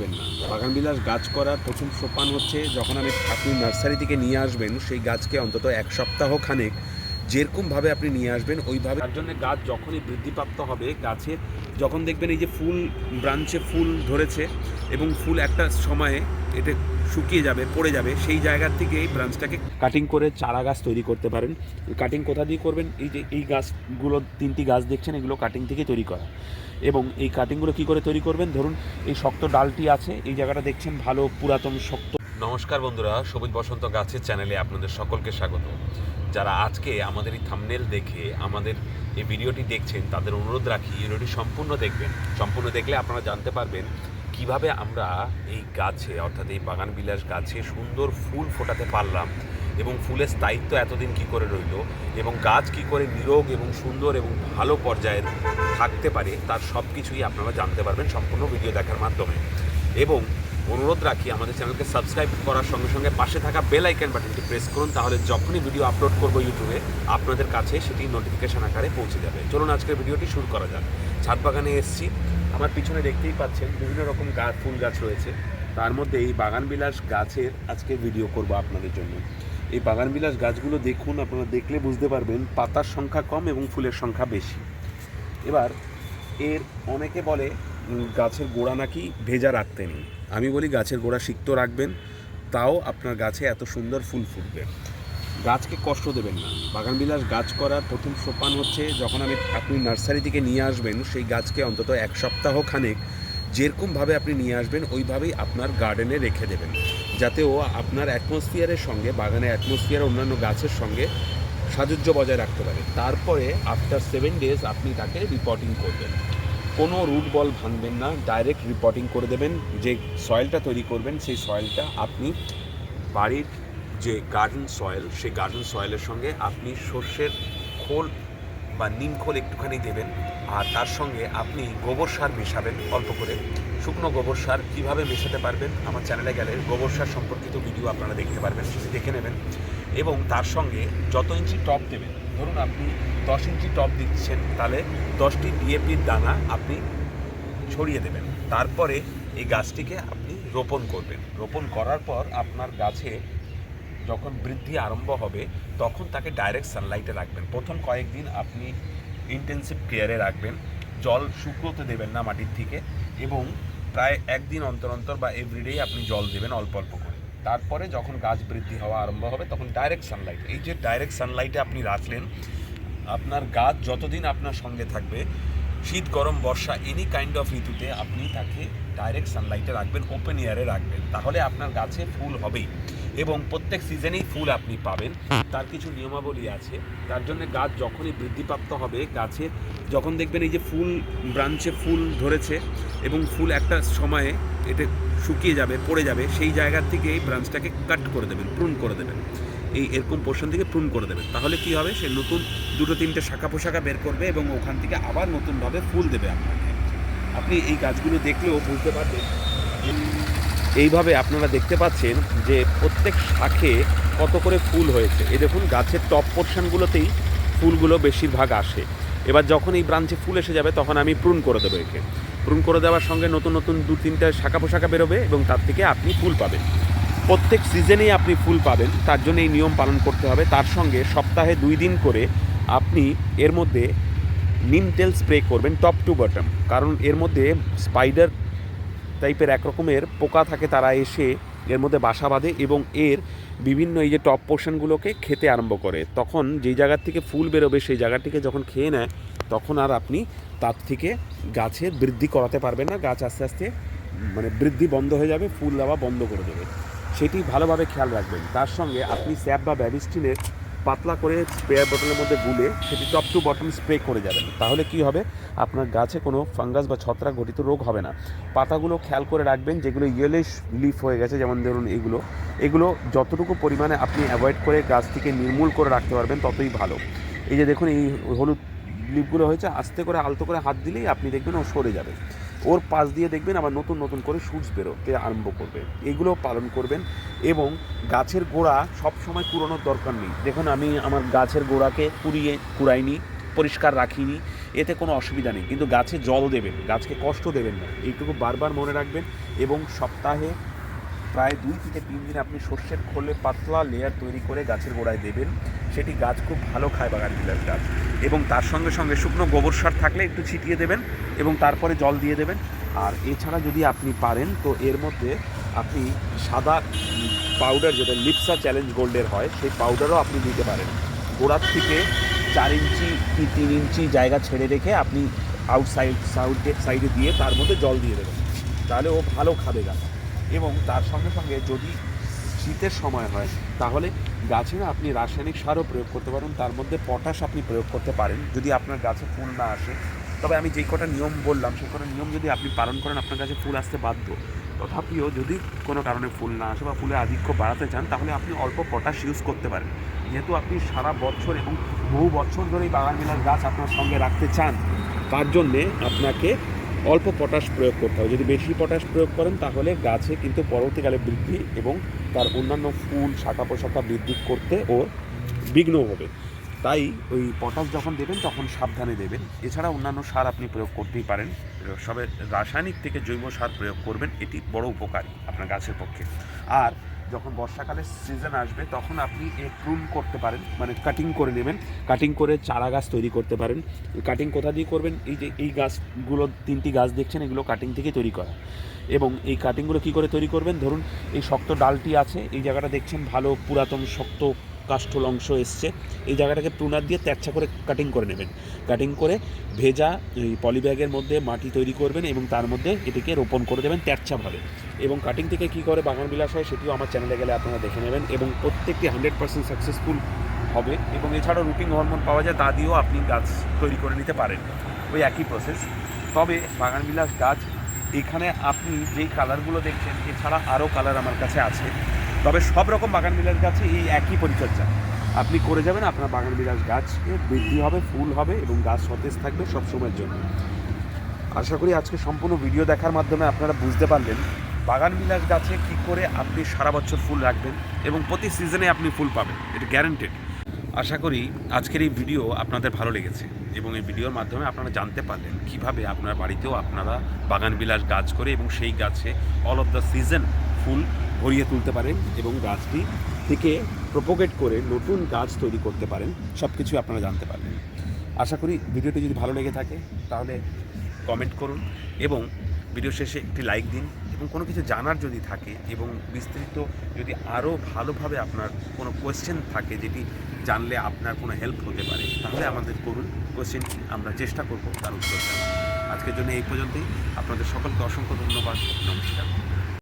দেবেন না। বাগানবিলাস গাছ করার প্রথম সোপান হচ্ছে যখন আমি আপনি নার্সারি থেকে নিয়ে আসবেন, সেই গাছকে অন্তত এক সপ্তাহ খানেক যেরকমভাবে আপনি নিয়ে আসবেন, ওইভাবে তার জন্য গাছ যখনই বৃদ্ধিপ্রাপ্ত হবে, গাছে যখন দেখবেন এই যে ফুল, ব্রাঞ্চে ফুল ধরেছে এবং ফুল একটা সময়ে এটা শুকিয়ে যাবে, পড়ে যাবে, সেই জায়গার থেকে এই ব্রাঞ্চটাকে কাটিং করে চারা গাছ তৈরি করতে পারেন। কাটিং কোথা দিয়ে করবেন? এই যে, এই গাছগুলো, তিনটি গাছ দেখছেন, এগুলো কাটিং থেকে তৈরি করা। এবং এই কাটিংগুলো কি করে তৈরি করবেন? ধরুন, এই শক্ত ডালটি আছে, এই জায়গাটা দেখছেন, ভালো, পুরাতন, শক্ত। নমস্কার বন্ধুরা সবুজ বসন্ত গাছের চ্যানেলে আপনাদের সকলকে স্বাগত। যারা আজকে আমাদের এই থামনেল দেখে আমাদের এই ভিডিওটি দেখছেন, তাদের অনুরোধ রাখি ভিডিওটি সম্পূর্ণ দেখবেন। সম্পূর্ণ দেখলে আপনারা জানতে পারবেন কীভাবে আমরা এই গাছে, অর্থাৎ এই বাগান বিলাস গাছে সুন্দর ফুল ফোটাতে পারলাম এবং ফুলের স্থায়িত্ব এতদিন কি করে রইল এবং গাছ কি করে নিরোগ এবং সুন্দর এবং ভালো পর্যায়ের থাকতে পারে তার সব কিছুই আপনারা জানতে পারবেন সম্পূর্ণ ভিডিও দেখার মাধ্যমে। এবং অনুরোধ রাখি আমাদের চ্যানেলকে সাবস্ক্রাইব করার সঙ্গে সঙ্গে পাশে থাকা বেল আইকন বাটনটি প্রেস করুন, তাহলে যখনই ভিডিও আপলোড করব ইউটিউবে আপনাদের কাছে সেটি নোটিফিকেশন আকারে পৌঁছে যাবে। চলুন আজকের ভিডিওটি শুরু করা যাক। ছাদ বাগানে এসেছি। আমার পিছনে দেখতেই পাচ্ছেন বিভিন্ন রকম গাছ ফুল গাছ রয়েছে। তার মধ্যে এই বাগান বিলাস গাছের আজকে ভিডিও করব আপনাদের জন্য। এই বাগান বিলাস গাছগুলো দেখুন, আপনারা দেখলে বুঝতে পারবেন পাতার সংখ্যা কম এবং ফুলের সংখ্যা বেশি। এবার, এর অনেকে বলে গাছের গোড়া নাকি ভেজা রাখতে নেই। আমি বলি গাছের গোড়া সিক্ত রাখবেন, তাও আপনার গাছে এত সুন্দর ফুল ফুটবে। গাছকে কষ্ট দেবেন না। বাগানবিলাস গাছ করার প্রথম সোপান হচ্ছে যখন আমি আপনি নার্সারি থেকে নিয়ে আসবেন, সেই গাছকে অন্তত এক সপ্তাহ খানেক যেরকমভাবে আপনি নিয়ে আসবেন, ওইভাবেই আপনার গার্ডেনে রেখে দেবেন। যাতে ও আপনার অ্যাটমসফিয়ারের সঙ্গে বাগানের অ্যাটমসফিয়ার অন্যান্য গাছের সঙ্গে সাযুজ্য বজায় রাখতে পারে। তারপরে আফটার সেভেন ডেজ আপনি তাকে রিপোর্টিং করবেন। কোনো রুট বল ভাঙবেন না ডাইরেক্ট রিপোর্টিং করে দেবেন। যে সয়েলটা তৈরি করবেন, সেই সয়েলটা আপনি বাড়ির যে গার্ডেন সয়েল সেই গার্ডেন সয়েলের সঙ্গে আপনি সর্ষের খোল বা নিম খোল একটুখানি দেবেন আর তার সঙ্গে আপনি গোবর সার মেশাবেন অল্প করে। শুকনো গোবর সার কীভাবে মেশাতে পারবেন আমার চ্যানেলে গেলে গোবর সার সম্পর্কিত ভিডিও আপনারা দেখতে পারবেন, সেটি দেখে নেবেন। এবং তার সঙ্গে যত ইঞ্চি টপ দেবেন, ধরুন আপনি দশ ইঞ্চি টপ দিচ্ছেন, তাহলে দশটি ডিএপির দানা আপনি ছড়িয়ে দেবেন। তারপরে এই গাছটিকে আপনি রোপণ করবেন। রোপণ করার পর আপনার গাছে যখন বৃদ্ধি আরম্ভ হবে, তখন তাকে ডাইরেক্ট সানলাইটে রাখবেন। প্রথম কয়েকদিন আপনি ইন্টেন্সিভ কেয়ারে রাখবেন। জল শুকোতে দেবেন না মাটির থেকে এবং প্রায় একদিন অন্তর অন্তর বা এভরিডেই আপনি জল দেবেন অল্প অল্প করে। তারপরে যখন গাছ বৃদ্ধি হওয়া আরম্ভ হবে, তখন ডাইরেক্ট সানলাইট এই যে ডাইরেক্ট সানলাইটে আপনি রাখলেন, আপনার গাছ যতদিন আপনার সঙ্গে থাকবে শীত গরম বর্ষা এনি কাইন্ড অফ ঋতুতে আপনি তাকে ডাইরেক্ট সানলাইটে রাখবেন ওপেন এয়ারে রাখবেন। তাহলে আপনার গাছে ফুল হবেই। এবং প্রত্যেক সিজনেই ফুল আপনি পাবেন। তার কিছু নিয়মাবলী আছে। তার জন্য গাছ যখনই বৃদ্ধিপ্রাপ্ত হবে গাছে যখন দেখবেন এই যে ফুল ব্রাঞ্চে ফুল ধরেছে এবং ফুল একটা সময়ে এটা শুকিয়ে যাবে পড়ে যাবে সেই জায়গার থেকে এই ব্রাঞ্চটাকে কাট করে দেবেন প্রুন করে দেবেন। এই এরকম পোর্শন থেকে প্রুন করে দেবেন তাহলে কি হবে? সে নতুন দুটো তিনটে শাখা পোশাখা বের করবে এবং ওখান থেকে আবার নতুনভাবে ফুল দেবে আপনাকে। আপনি এই গাছগুলো দেখলেও বুঝতে পারবেন এইভাবে আপনারা দেখতে পাচ্ছেন যে প্রত্যেক শাখে কত করে ফুল হয়েছে। এ দেখুন, গাছের টপ পোর্শনগুলোতেই ফুলগুলো বেশিরভাগ আসে। এবার যখন এই ব্রাঞ্চে ফুল এসে যাবে, তখন আমি প্রুন করে দেবো একে। প্রুন করে দেওয়ার সঙ্গে নতুন নতুন দু তিনটা শাখা পোশাখা বেরোবে এবং তার থেকে আপনি ফুল পাবেন। প্রত্যেক সিজনেই আপনি ফুল পাবেন, তার জন্য এই নিয়ম পালন করতে হবে। তার সঙ্গে সপ্তাহে দুই দিন করে আপনি এর মধ্যে নিম তেল স্প্রে করবেন, টপ টু বটম। কারণ এর মধ্যে স্পাইডার টাইপের এক রকমের পোকা থাকে, তারা এসে এর মধ্যে বাসা বাঁধে এবং এর বিভিন্ন এই যে টপ পোর্শনগুলোকে খেতে আরম্ভ করে। তখন যেই জায়গার থেকে ফুল বেরোবে, সেই জায়গাটিকে যখন খেয়ে নেয়, তখন আর আপনি তার থেকে গাছের বৃদ্ধি করাতে পারবেন না। গাছ আস্তে আস্তে মানে বৃদ্ধি বন্ধ হয়ে যাবে, ফুল দেওয়া বন্ধ করে দেবে। সেটি ভালোভাবে খেয়াল রাখবেন। তার সঙ্গে আপনি স্যাপ বা ব্যাবিস্টিনের পাতলা করে স্প্রেয়ার বোতলের মধ্যে গুলে সেটি টপ টু বটম স্প্রে করে যাবেন। তাহলে কি হবে? আপনার গাছে কোনো ফাঙ্গাস বা ছত্রাক ঘটিত রোগ হবে না। পাতাগুলো খেয়াল করে রাখবেন, যেগুলো ইয়েলিশ লিফ হয়ে গেছে, যেমন ধরুন এগুলো। এগুলো যতটুকু পরিমাণে আপনি অ্যাভয়েড করে গাছ থেকে নির্মূল করে রাখতে পারবেন, ততই ভালো। এই যে দেখুন, এই হলুদ লিপগুলো হয়েছে, আস্তে করে আলতো করে হাত দিলেই আপনি দেখবেন ও সরে যাবে। ওর পাশ দিয়ে দেখবেন আবার নতুন নতুন করে শুটস বেরোতে আরম্ভ করবে। এগুলো পালন করবেন এবং গাছের গোড়া সব সময় কুড়োনোর দরকার নেই। দেখুন, আমি আমার গাছের গোড়াকে কুড়িয়ে কুড়াইনি, পরিষ্কার রাখিনি, এতে কোনো অসুবিধা নেই। কিন্তু গাছে জল দেবেন, গাছকে কষ্ট দেবেন না। এইটুকু বারবার মনে রাখবেন এবং সপ্তাহে প্রায় দুই থেকে তিন দিন আপনি সর্ষের খোলে পাতলা লেয়ার তৈরি করে গাছের গোড়ায় দেবেন। সেটি গাছ খুব ভালো খায় বাগান বিলাস গাছ। এবং তার সঙ্গে সঙ্গে শুকনো গোবর সার থাকলে একটু ছিটিয়ে দেবেন এবং তারপরে জল দিয়ে দেবেন। আর এছাড়া যদি আপনি পারেন, তো এর মধ্যে আপনি সাদা পাউডার যেটা লিপসা চ্যালেঞ্জ গোল্ডের হয়, সেই পাউডারও আপনি দিতে পারেন। গোড়ার থেকে চার ইঞ্চি কি তিন ইঞ্চি জায়গা ছেড়ে রেখে আপনি আউটসাইড সাইডে সাইডে দিয়ে তার মধ্যে জল দিয়ে দেবেন। তাহলে ও ভালো খাবে গাছ। এবং তার সঙ্গে সঙ্গে যদি শীতের সময় হয়, তাহলে গাছে না আপনি রাসায়নিক সারও প্রয়োগ করতে পারেন, তার মধ্যে পটাশ আপনি প্রয়োগ করতে পারেন, যদি আপনার গাছে ফুল না আসে। তবে আমি যেই কটা নিয়ম বললাম সেই কটা নিয়ম যদি আপনি পালন করেন, আপনার কাছে ফুল আসতে বাধ্য। তথাপিও যদি কোনো কারণে ফুল না আসে বা ফুলের আধিক্য বাড়াতে চান, তাহলে আপনি অল্প পটাশ ইউজ করতে পারেন। যেহেতু আপনি সারা বছর এবং বহু বছর ধরে এই বাগান বিলাস গাছ আপনার সঙ্গে রাখতে চান, তার জন্যে আপনাকে অল্প পটাশ প্রয়োগ করতে হবে। যদি বেশি পটাশ প্রয়োগ করেন, তাহলে গাছে কিন্তু পরবর্তীকালে বৃদ্ধি এবং তার অন্যান্য ফুল, শাখা পোশাখা বৃদ্ধি করতে ও বিঘ্ন হবে। তাই ওই পটাশ যখন দেবেন, তখন সাবধানে দেবেন। এছাড়া অন্যান্য সার আপনি প্রয়োগ করতেই পারেন। সবে রাসায়নিক থেকে জৈব সার প্রয়োগ করবেন, এটি বড় উপকারী আপনার গাছের পক্ষে। আর যখন বর্ষাকালের সিজন আসবে, তখন আপনি এর প্রুন করতে পারেন মানে কাটিং করে নেবেন। কাটিং করে চারা গাছ তৈরি করতে পারেন। কাটিং কোথা দিয়ে করবেন? এই যে এই গাছগুলো, তিনটি গাছ দেখছেন, এগুলো কাটিং থেকে তৈরি করা। এবং এই কাটিংগুলো কী করে তৈরি করবেন? ধরুন, এই শক্ত ডালটি আছে, এই জায়গাটা দেখছেন ভালো, পুরাতন, শক্ত কাষ্ঠল অংশ এসছে, এই জায়গাটাকে প্রুনার দিয়ে ত্যাচ্ছা করে কাটিং করে নেবেন। কাটিং করে ভেজা এই পলিব্যাগের মধ্যে মাটি তৈরি করবেন এবং তার মধ্যে এটিকে রোপণ করে দেবেন ত্যাচ্ছাভাবে। এবং কাটিং থেকে কী করে বাগান বিলাস হয় সেটিও আমার চ্যানেলে গেলে আপনারা দেখে নেবেন এবং প্রত্যেকটি হান্ড্রেড পার্সেন্ট সাকসেসফুল হবে এবং এছাড়াও রুটিং হরমোন পাওয়া যায়, তা দিয়েও আপনি গাছ তৈরি করে নিতে পারেন। ওই একই প্রসেস তবে বাগান বিলাস গাছ, এখানে আপনি যেই কালারগুলো দেখছেন, এছাড়া আরও কালার আমার কাছে আছে। তবে সব রকম বাগান বিলাস গাছে এই একই পরিচর্যা। আপনি করে যাবেন, আপনার বাগান বিলাস গাছকে বৃদ্ধি হবে, ফুল হবে এবং গাছ সতেজ থাকবে সব সময়ের জন্য। আশা করি আজকে সম্পূর্ণ ভিডিও দেখার মাধ্যমে আপনারা বুঝতে পারলেন বাগান বিলাস গাছে কি করে আপনি সারা বছর ফুল রাখবেন এবং প্রতি সিজনে আপনি ফুল পাবেন, এটা গ্যারান্টেড আশা করি আজকের এই ভিডিও আপনাদের ভালো লেগেছে এবং এই ভিডিওর মাধ্যমে আপনারা জানতে পারলেন কীভাবে আপনার বাড়িতেও আপনারা বাগান বিলাস গাছ করে এবং সেই গাছে অল অফ দ্য সিজন ফুল ভরিয়ে তুলতে পারেন এবং গাছটি থেকে প্রপোগেট করে নতুন গাছ তৈরি করতে পারেন সব কিছু আপনারা জানতে পারলেন আশা করি ভিডিওটি যদি ভালো লেগে থাকে, তাহলে কমেন্ট করুন এবং ভিডিও শেষে একটি লাইক দিন এবং কোনো কিছু জানার যদি থাকে এবং বিস্তৃত যদি আরও ভালোভাবে আপনার কোনো কোয়েশ্চেন থাকে যেটি জানলে আপনার কোনো হেল্প হতে পারে, তাহলে আমাদের করুন। কোয়েশ্চেনটি আমরা চেষ্টা করব তার উত্তর দেওয়ার। আজকের জন্য এই পর্যন্তই। আপনাদের সকলকে অসংখ্য ধন্যবাদ। নমস্কার।